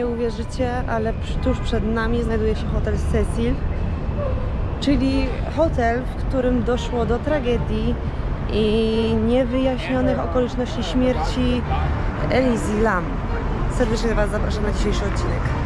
nie uwierzycie, ale tuż przed nami znajduje się hotel Cecil, czyli hotel, w którym doszło do tragedii i niewyjaśnionych okoliczności śmierci Elizy Lam. Serdecznie Was zapraszam na dzisiejszy odcinek.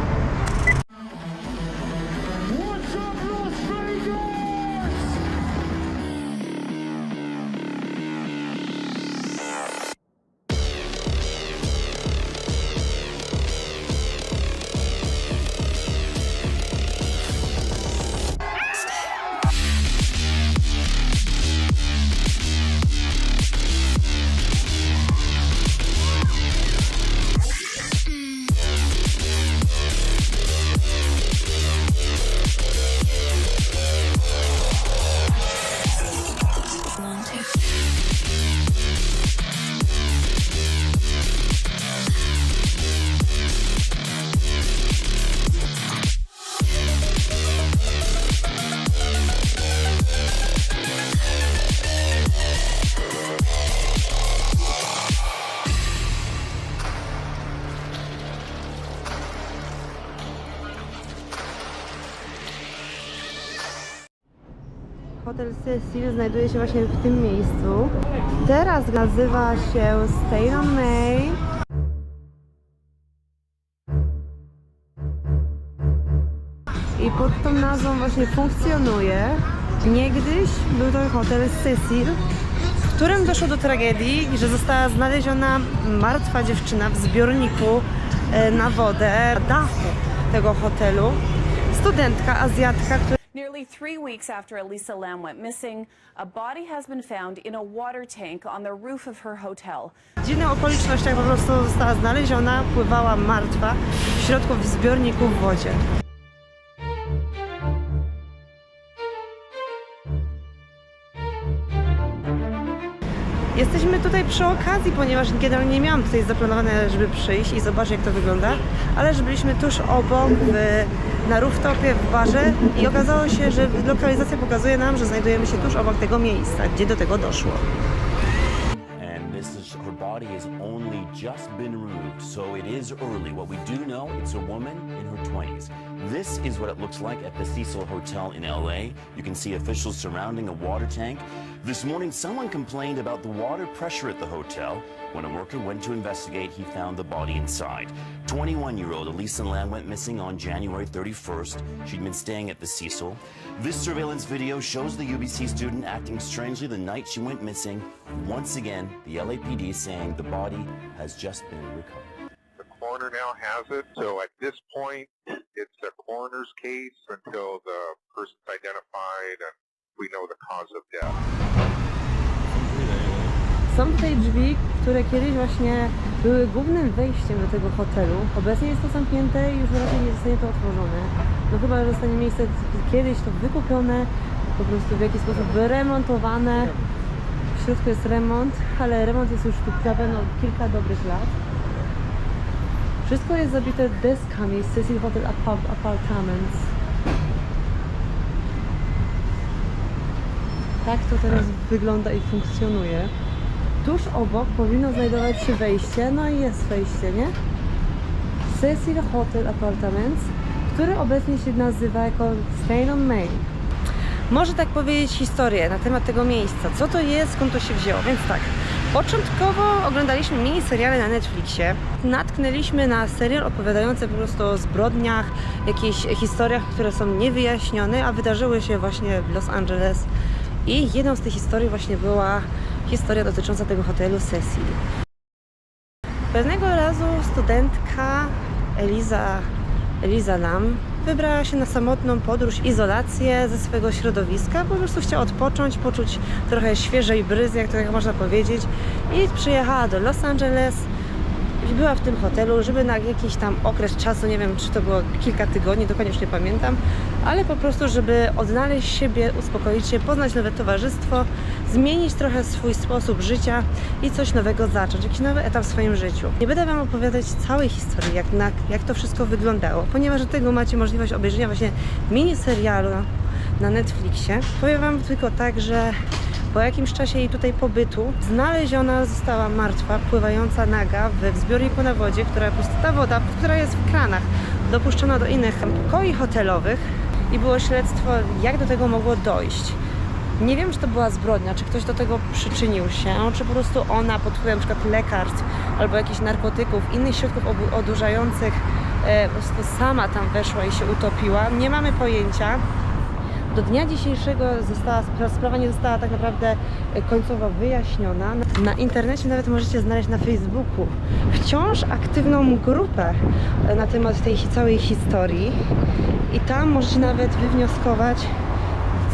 Cecil znajduje się właśnie w tym miejscu. Teraz nazywa się Stay on May. I pod tą nazwą właśnie funkcjonuje. Niegdyś był to hotel Cecil, w którym doszło do tragedii, że została znaleziona martwa dziewczyna w zbiorniku e, na wodę na dachu tego hotelu. Studentka, Azjatka, która Nearly three weeks after Elisa Lam went missing, a body has been found in a water tank on the roof of her hotel. W dziwnych okolicznościach po prostu została znaleziona, pływała martwa w środku w zbiorniku w wodzie. Jesteśmy tutaj przy okazji, ponieważ generalnie nie miałam tutaj zaplanowane, żeby przyjść i zobaczyć jak to wygląda, ale że byliśmy tuż obok, w, na rooftopie, w barze i okazało się, że lokalizacja pokazuje nam, że znajdujemy się tuż obok tego miejsca, gdzie do tego doszło. Just been removed, so it is early. What we do know, it's a woman in her 20s. This is what it looks like at the Cecil Hotel in LA. You can see officials surrounding a water tank. This morning, someone complained about the water pressure at the hotel. When a worker went to investigate, he found the body inside. 21 year old Elisa Lam went missing on January 31st. She'd been staying at the Cecil. This surveillance video shows the UBC student acting strangely the night she went missing. Once again, the LAPD saying the body has just been recovered. The coroner now has it, so at this point, it's a coroner's case until the person's identified and we know the cause of death. Są tutaj drzwi, które kiedyś właśnie były głównym wejściem do tego hotelu. Obecnie jest to zamknięte i już raczej nie zostanie to otworzone. No chyba, że zostanie miejsce kiedyś to wykupione, po prostu w jakiś sposób wyremontowane. Środku jest remont, ale remont jest już tu pewno od kilka dobrych lat. Wszystko jest zabite deskami z Cecil Hotel Apart- Apartments. Tak to teraz wygląda i funkcjonuje. Tuż obok powinno znajdować się wejście, no i jest wejście, nie? Cecil Hotel Apartments, który obecnie się nazywa jako Stay on Main. Może tak powiedzieć historię na temat tego miejsca. Co to jest, skąd to się wzięło? Więc tak, początkowo oglądaliśmy mini seriale na Netflixie. Natknęliśmy na serial opowiadający po prostu o zbrodniach, jakichś historiach, które są niewyjaśnione, a wydarzyły się właśnie w Los Angeles. I jedną z tych historii właśnie była historia dotycząca tego hotelu Cecil. Pewnego razu studentka Eliza, Eliza Lam wybrała się na samotną podróż, izolację ze swojego środowiska. Po prostu chciała odpocząć, poczuć trochę świeżej bryzy, jak to tak można powiedzieć. I przyjechała do Los Angeles była w tym hotelu, żeby na jakiś tam okres czasu, nie wiem czy to było kilka tygodni, dokładnie już nie pamiętam, ale po prostu, żeby odnaleźć siebie, uspokoić się, poznać nowe towarzystwo, zmienić trochę swój sposób życia i coś nowego zacząć, jakiś nowy etap w swoim życiu. Nie będę Wam opowiadać całej historii, jak, na, jak to wszystko wyglądało, ponieważ do tego macie możliwość obejrzenia właśnie mini serialu na Netflixie. Powiem Wam tylko tak, że Po jakimś czasie jej tutaj pobytu znaleziona została martwa, pływająca naga w zbiorniku na wodzie, która po prostu ta woda, która jest w kranach, dopuszczona do innych pokoi hotelowych i było śledztwo, jak do tego mogło dojść. Nie wiem, czy to była zbrodnia, czy ktoś do tego przyczynił się, czy po prostu ona pod wpływem np. lekarstw albo jakichś narkotyków, innych środków odurzających e, po prostu sama tam weszła i się utopiła. Nie mamy pojęcia. Do dnia dzisiejszego została, spra- sprawa nie została tak naprawdę e, końcowo wyjaśniona. Na internecie nawet możecie znaleźć na Facebooku wciąż aktywną grupę e, na temat tej całej historii i tam możecie nawet wywnioskować,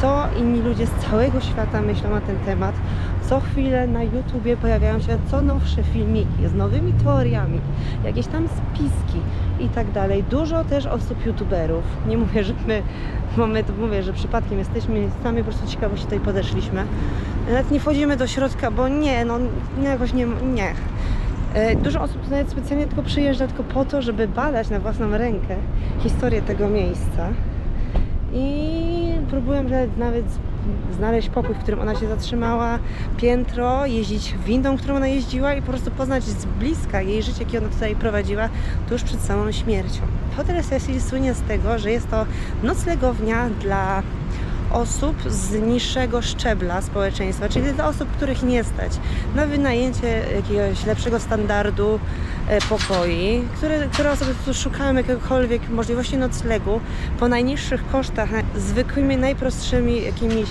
co inni ludzie z całego świata myślą na ten temat. Co chwilę na YouTubie pojawiają się co nowsze filmiki z nowymi teoriami, jakieś tam spiski i tak dalej. Dużo też osób YouTuberów. Nie mówię, że my to mówię, że przypadkiem jesteśmy, sami po prostu ciekawości tutaj podeszliśmy. Nawet nie wchodzimy do środka, bo nie, no nie, jakoś nie, nie. E, Dużo osób nawet specjalnie tylko przyjeżdża tylko po to, żeby badać na własną rękę historię tego miejsca i próbuję nawet, nawet znaleźć pokój, w którym ona się zatrzymała, piętro, jeździć windą, którą ona jeździła i po prostu poznać z bliska jej życie, jakie ona tutaj prowadziła tuż przed samą śmiercią. Hotel Cecil słynie z tego, że jest to noclegownia dla osób z niższego szczebla społeczeństwa, czyli dla osób, których nie stać na wynajęcie jakiegoś lepszego standardu e, pokoi, które, które osoby prostu szukają jakiegokolwiek możliwości noclegu po najniższych kosztach, zwykłymi, najprostszymi jakimiś...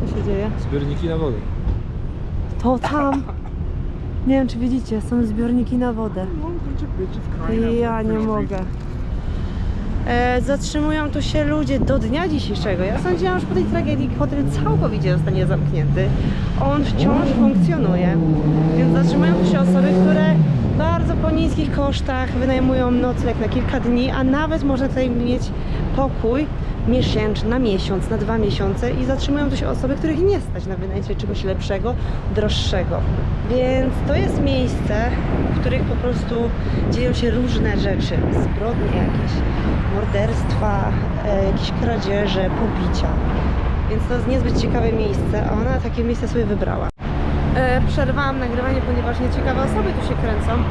Co się dzieje? Zbiorniki na wodę. To tam! Nie wiem, czy widzicie, są zbiorniki na wodę. Ja nie mogę. E, zatrzymują tu się ludzie do dnia dzisiejszego. Ja sądziłam, że po tej tragedii hotel całkowicie zostanie zamknięty. On wciąż funkcjonuje. Więc zatrzymują tu się osoby, które bardzo po niskich kosztach wynajmują nocleg na kilka dni, a nawet można tutaj mieć pokój miesięczny, na miesiąc, na dwa miesiące i zatrzymują tu się osoby, których nie stać na wynajęcie czegoś lepszego, droższego. Więc to jest miejsce, w których po prostu dzieją się różne rzeczy, zbrodnie jakieś, morderstwa, e, jakieś kradzieże, pobicia. Więc to jest niezbyt ciekawe miejsce, a ona takie miejsce sobie wybrała. E, przerwałam nagrywanie, ponieważ nieciekawe osoby tu się kręcą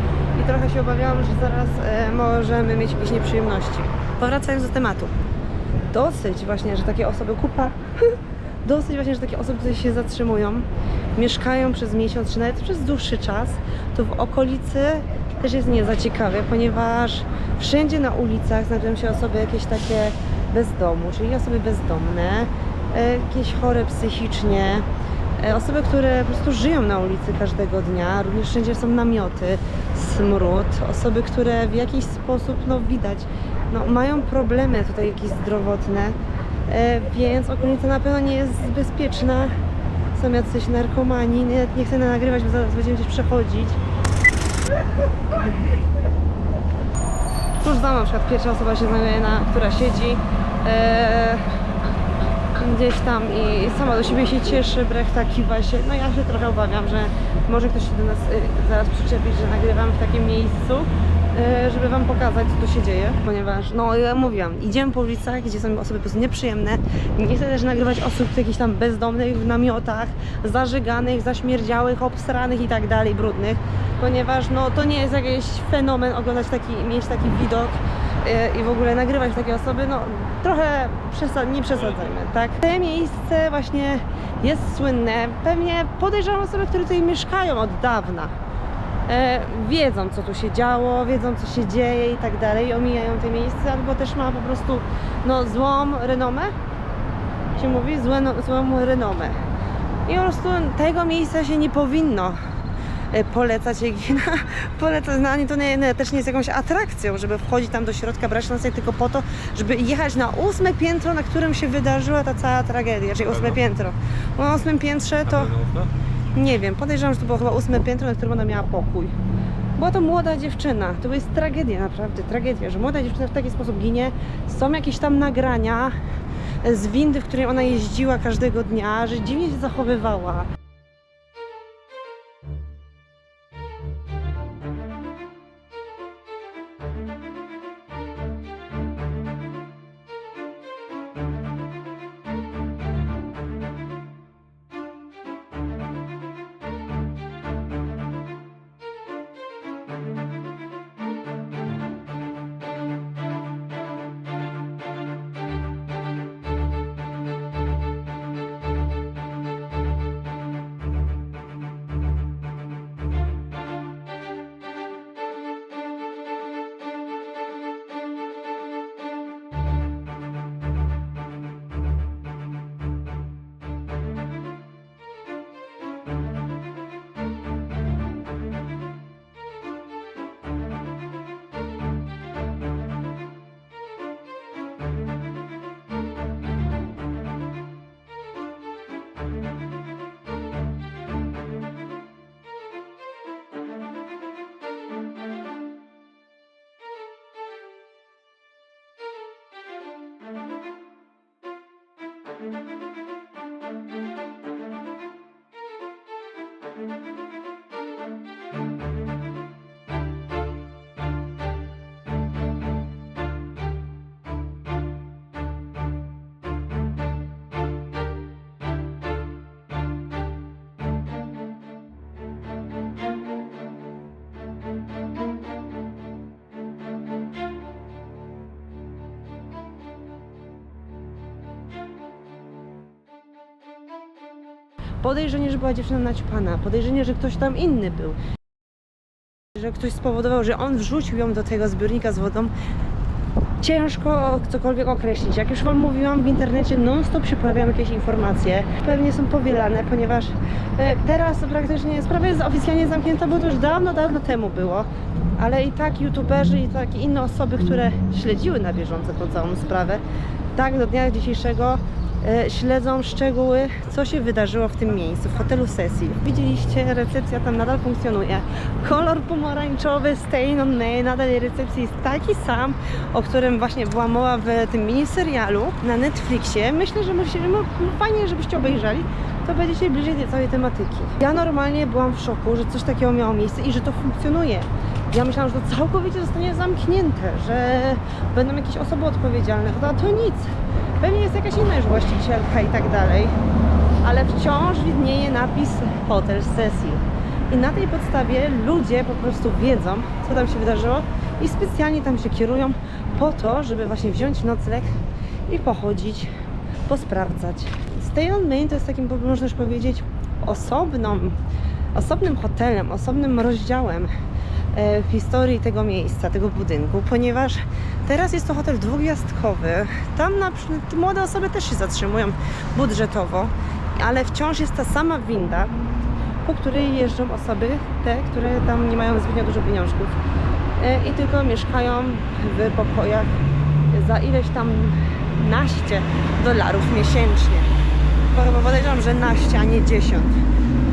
i trochę się obawiałam, że zaraz e, możemy mieć jakieś nieprzyjemności. Powracając do tematu. Dosyć właśnie, że takie osoby kupa. Dosyć właśnie, że takie osoby tutaj się zatrzymują, mieszkają przez miesiąc, czy nawet przez dłuższy czas, to w okolicy też jest nie za ciekawe, ponieważ wszędzie na ulicach znajdują się osoby jakieś takie bez domu, czyli osoby bezdomne, e, jakieś chore psychicznie, E, Osoby, które po prostu żyją na ulicy każdego dnia, również wszędzie są namioty, smród. Osoby, które w jakiś sposób, no widać, no, mają problemy tutaj jakieś zdrowotne, e, więc okolica na pewno nie jest bezpieczna. Są jacyś narkomani, nie, nie chcę nagrywać, bo zaraz będziemy gdzieś przechodzić. Tuż za mną na przykład pierwsza osoba się znajduje, na, która siedzi. E, gdzieś tam i sama do siebie się cieszy, brech taki właśnie. No ja się trochę obawiam, że może ktoś się do nas y, zaraz przyczepić, że nagrywam w takim miejscu, żeby wam pokazać, co tu się dzieje, ponieważ, no ja mówiłam, idziemy po ulicach, gdzie są osoby po prostu nieprzyjemne. Nie chcę też nagrywać osób jakichś tam bezdomnych w namiotach, zażyganych, zaśmierdziałych, obsranych i tak dalej, brudnych, ponieważ no to nie jest jakiś fenomen oglądać taki, mieć taki widok y, i w ogóle nagrywać takie osoby, no trochę przesad, nie przesadzajmy, tak? To miejsce właśnie jest słynne. Pewnie podejrzewam osoby, które tutaj mieszkają od dawna. E, wiedzą, co tu się działo, wiedzą, co się dzieje i tak dalej, omijają te miejsce, albo też ma po prostu no, złą renomę, się mówi, złe, no, złą renomę. I po prostu tego miejsca się nie powinno e, polecać, jak na, polecać na nie, to nie, nie, też nie jest jakąś atrakcją, żeby wchodzić tam do środka, brać nas tylko po to, żeby jechać na ósme piętro, na którym się wydarzyła ta cała tragedia, czyli ósme piętro. Na ósmym piętrze to, nie wiem, podejrzewam, że to było chyba ósme piętro, na którym ona miała pokój. Była to młoda dziewczyna, to jest tragedia naprawdę, tragedia, że młoda dziewczyna w taki sposób ginie. Są jakieś tam nagrania z windy, w której ona jeździła każdego dnia, że dziwnie się zachowywała. Podejrzenie, że była dziewczyna naćpana, podejrzenie, że ktoś tam inny był. Że ktoś spowodował, że on wrzucił ją do tego zbiornika z wodą. Ciężko cokolwiek określić. Jak już Wam mówiłam, w internecie non-stop się pojawiają jakieś informacje. Pewnie są powielane, ponieważ e, teraz praktycznie sprawa jest oficjalnie zamknięta, bo to już dawno, dawno temu było. Ale i tak youtuberzy, i tak inne osoby, które śledziły na bieżąco tą całą sprawę, tak do dnia dzisiejszego śledzą szczegóły, co się wydarzyło w tym miejscu, w hotelu sesji. Widzieliście, recepcja tam nadal funkcjonuje. Kolor pomarańczowy Stay on May na tej recepcji jest taki sam, o którym właśnie była mowa w tym miniserialu na Netflixie. Myślę, że musicie, no, fajnie, żebyście obejrzeli, to będziecie bliżej tej całej tematyki. Ja normalnie byłam w szoku, że coś takiego miało miejsce i że to funkcjonuje. Ja myślałam, że to całkowicie zostanie zamknięte, że będą jakieś osoby odpowiedzialne, a to nic. Pewnie jest jakaś inna już właścicielka i tak dalej, ale wciąż widnieje napis hotel sesji. I na tej podstawie ludzie po prostu wiedzą, co tam się wydarzyło i specjalnie tam się kierują po to, żeby właśnie wziąć nocleg i pochodzić, posprawdzać. Stay on Main to jest takim, można już powiedzieć, osobną, osobnym hotelem, osobnym rozdziałem historii tego miejsca, tego budynku, ponieważ teraz jest to hotel dwugwiazdkowy. Tam na, młode osoby też się zatrzymują budżetowo, ale wciąż jest ta sama winda, po której jeżdżą osoby, te, które tam nie mają zbytnio dużo pieniążków e, i tylko mieszkają w pokojach za ileś tam naście dolarów miesięcznie. Podejrzewam, że naście, a nie 10.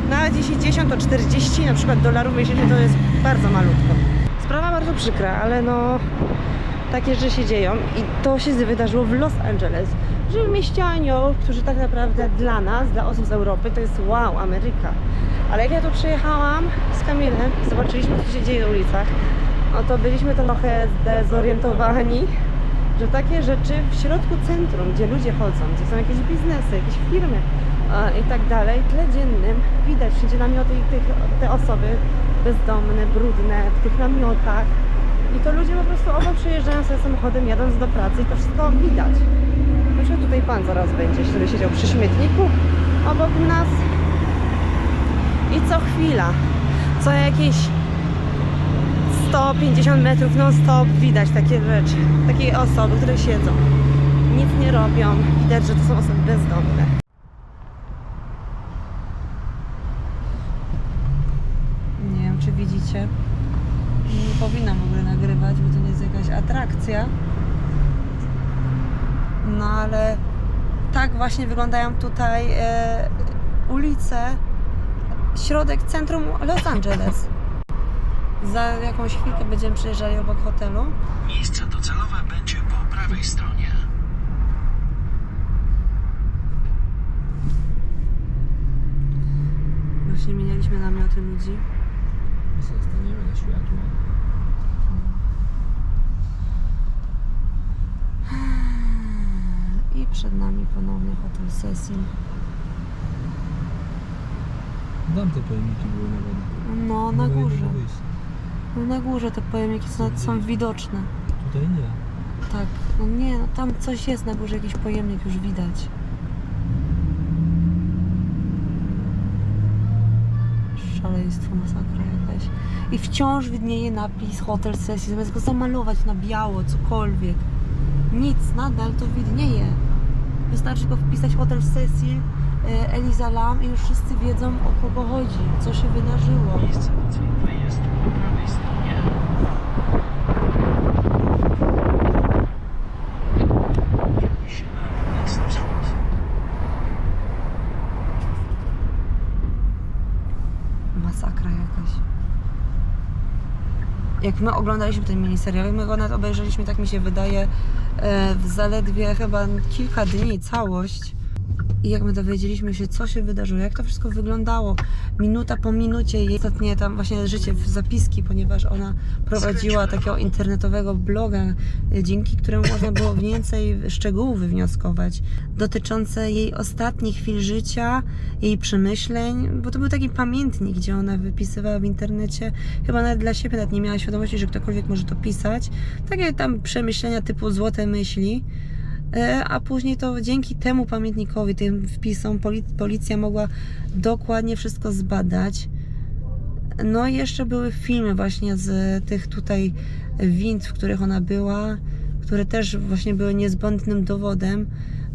Nawet jeśli 10 to 40 na przykład dolarów miesięcznie to jest bardzo malutko. Sprawa bardzo przykra, ale no takie rzeczy się dzieją i to się wydarzyło w Los Angeles. Że w mieście aniołów, którzy tak naprawdę dla nas, dla osób z Europy to jest wow, Ameryka. Ale jak ja tu przyjechałam z Kamilem zobaczyliśmy co się dzieje na ulicach, no to byliśmy trochę zdezorientowani, że takie rzeczy w środku centrum, gdzie ludzie chodzą, gdzie są jakieś biznesy, jakieś firmy i tak dalej, tle dziennym widać wszędzie namioty i tych, te osoby bezdomne, brudne, w tych namiotach. I to ludzie po prostu obok przejeżdżają sobie samochodem, jadąc do pracy i to wszystko widać. Przykład tutaj pan zaraz będzie, który siedział przy śmietniku obok nas. I co chwila, co jakieś 150 metrów non stop widać takie rzeczy, takie osoby, które siedzą, nic nie robią, widać, że to są osoby bezdomne. Nie wiem, czy widzicie. Nie powinnam w ogóle nagrywać, bo to nie jest jakaś atrakcja. No ale właśnie wyglądają tutaj e, ulice, środek centrum Los Angeles. Za jakąś chwilkę będziemy przejeżdżali obok hotelu. Miejsce docelowe będzie po prawej stronie. Właśnie minęliśmy namioty ludzi. Zostaniemy na światło. I przed nami ponownie hotel sesji. Tam te pojemniki były na wodę. No, na górze. No, na górze te pojemniki są, są widoczne. Tutaj nie. Tak, no nie, no tam coś jest na górze, jakiś pojemnik już widać. Szaleństwo, masakra jakaś. I wciąż widnieje napis hotel sesji, zamiast go zamalować na biało, cokolwiek. Nic, nadal to widnieje. Wystarczy go wpisać hotel sesji, e, Eliza Lam i już wszyscy wiedzą o kogo chodzi, co się wydarzyło. Miejsce docelowe jest po prawej stronie. Kieruj się na północny wschód. Masakra jakaś. Jak my oglądaliśmy ten miniserial, my go nawet obejrzeliśmy, tak mi się wydaje, e, w zaledwie chyba kilka dni całość. I jak my dowiedzieliśmy się, co się wydarzyło, jak to wszystko wyglądało, minuta po minucie, jej ostatnie tam właśnie życie w zapiski, ponieważ ona prowadziła takiego internetowego bloga, y, dzięki któremu można było więcej szczegółów wywnioskować dotyczące jej ostatnich chwil życia, jej przemyśleń, bo to był taki pamiętnik, gdzie ona wypisywała w internecie, chyba nawet dla siebie nawet nie miała świadomości, że ktokolwiek może to pisać. Takie tam przemyślenia typu złote myśli. E, a później to dzięki temu pamiętnikowi, tym wpisom, poli- policja mogła dokładnie wszystko zbadać. No i jeszcze były filmy właśnie z tych tutaj wind, w których ona była, które też właśnie były niezbędnym dowodem,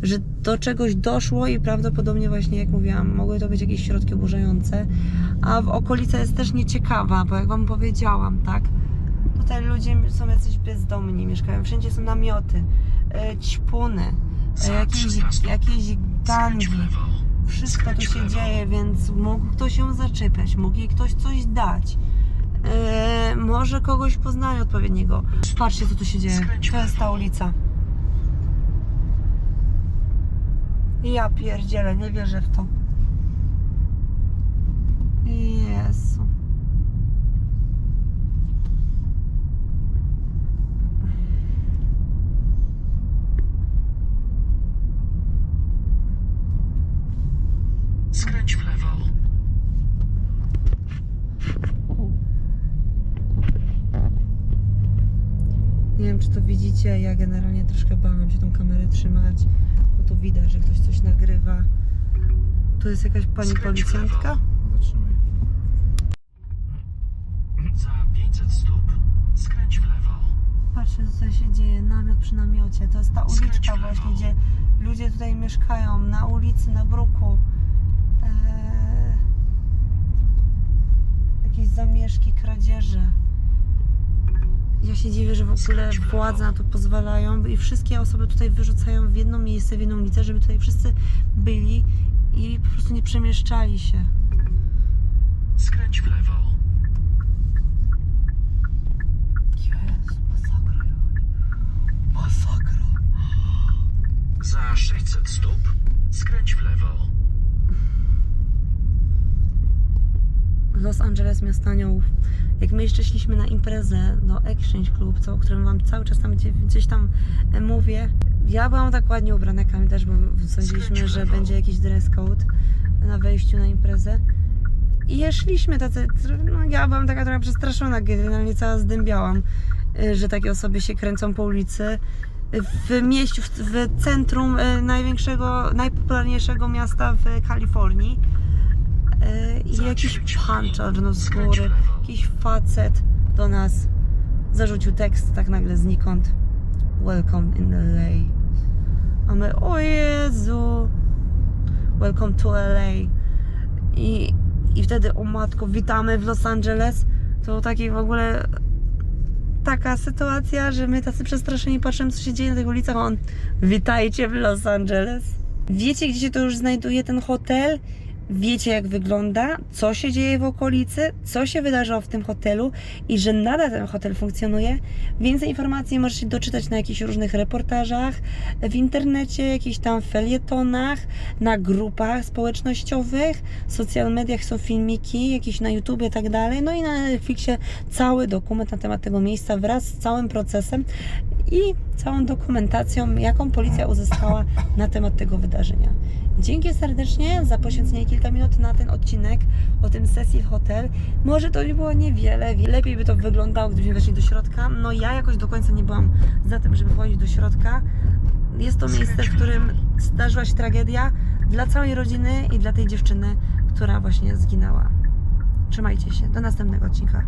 że do czegoś doszło i prawdopodobnie właśnie, jak mówiłam, mogły to być jakieś środki oburzające. A w okolica jest też nieciekawa, bo jak Wam powiedziałam, tak, tutaj ludzie są jacyś bezdomni, mieszkają, wszędzie są namioty, ćpuny, e, jakieś, 300 stóp. jakieś gangi. Wszystko tu się dzieje, więc mógł ktoś ją zaczepiać, mógł jej ktoś coś dać. E, może kogoś poznają odpowiedniego. Patrzcie, co tu się dzieje. To jest ta ulica. Ja pierdzielę, nie wierzę w to. Jezu. Skręć w lewo. Nie wiem, czy to widzicie, ja generalnie troszkę bałam się tą kamerę trzymać, bo tu widać, że ktoś coś nagrywa. Tu jest jakaś pani policjantka. Zatrzymaj. Za 500 stóp. Skręć w lewo. Patrzcie, co się dzieje, namiot przy namiocie. To jest ta uliczka właśnie, gdzie ludzie tutaj mieszkają, na ulicy, na bruku. Eee, jakieś zamieszki, kradzieże. Ja się dziwię, że w ogóle władze na to pozwalają i wszystkie osoby tutaj wyrzucają w jedno miejsce, w jedną ulicę, żeby tutaj wszyscy byli i po prostu nie przemieszczali się. Skręć w lewo. Jezu, masakra. Masakra. Za 600 stóp. Skręć w lewo. Los Angeles Miasto Aniołów. Jak my jeszcze szliśmy na imprezę do Exchange Club, co, o którym wam cały czas tam gdzie, gdzieś tam e, mówię, ja byłam tak ładnie ubrana, Kamil też, bo sądziliśmy, że będzie jakiś dress code na wejściu na imprezę. I szliśmy tacy, no ja byłam taka trochę przestraszona, generalnie cała zdębiałam, y, że takie osoby się kręcą po ulicy. W mieściu, w, centrum y, największego, najpopularniejszego miasta w Kalifornii. Y, I jakiś 10 pan mil. czarnoskóry, Skręć w lewo. jakiś facet do nas zarzucił tekst tak nagle znikąd. Welcome in LA. A my, o Jezu, welcome to LA. I, I wtedy, o matko, witamy w Los Angeles. To taki w ogóle taka sytuacja, że my tacy przestraszeni patrzymy, co się dzieje na tych ulicach, a on witajcie w Los Angeles. Wiecie, gdzie się to już znajduje ten hotel? Wiecie, jak wygląda, co się dzieje w okolicy, co się wydarzyło w tym hotelu i że nadal ten hotel funkcjonuje. Więcej informacji możecie doczytać na jakichś różnych reportażach, w internecie, jakichś tam felietonach, na grupach społecznościowych, w social mediach są filmiki, jakieś na YouTubie i tak dalej. No i na Netflixie cały dokument na temat tego miejsca wraz z całym procesem i całą dokumentacją, jaką policja uzyskała na temat tego wydarzenia. Dzięki serdecznie za poświęcenie kilka minut na ten odcinek o tym Cecil Hotel. Może to nie było niewiele, lepiej by to wyglądało, gdybyśmy weszli do środka. No ja jakoś do końca nie byłam za tym, żeby wchodzić do środka. Jest to miejsce, w którym zdarzyła się tragedia dla całej rodziny i dla tej dziewczyny, która właśnie zginęła. Trzymajcie się, do następnego odcinka.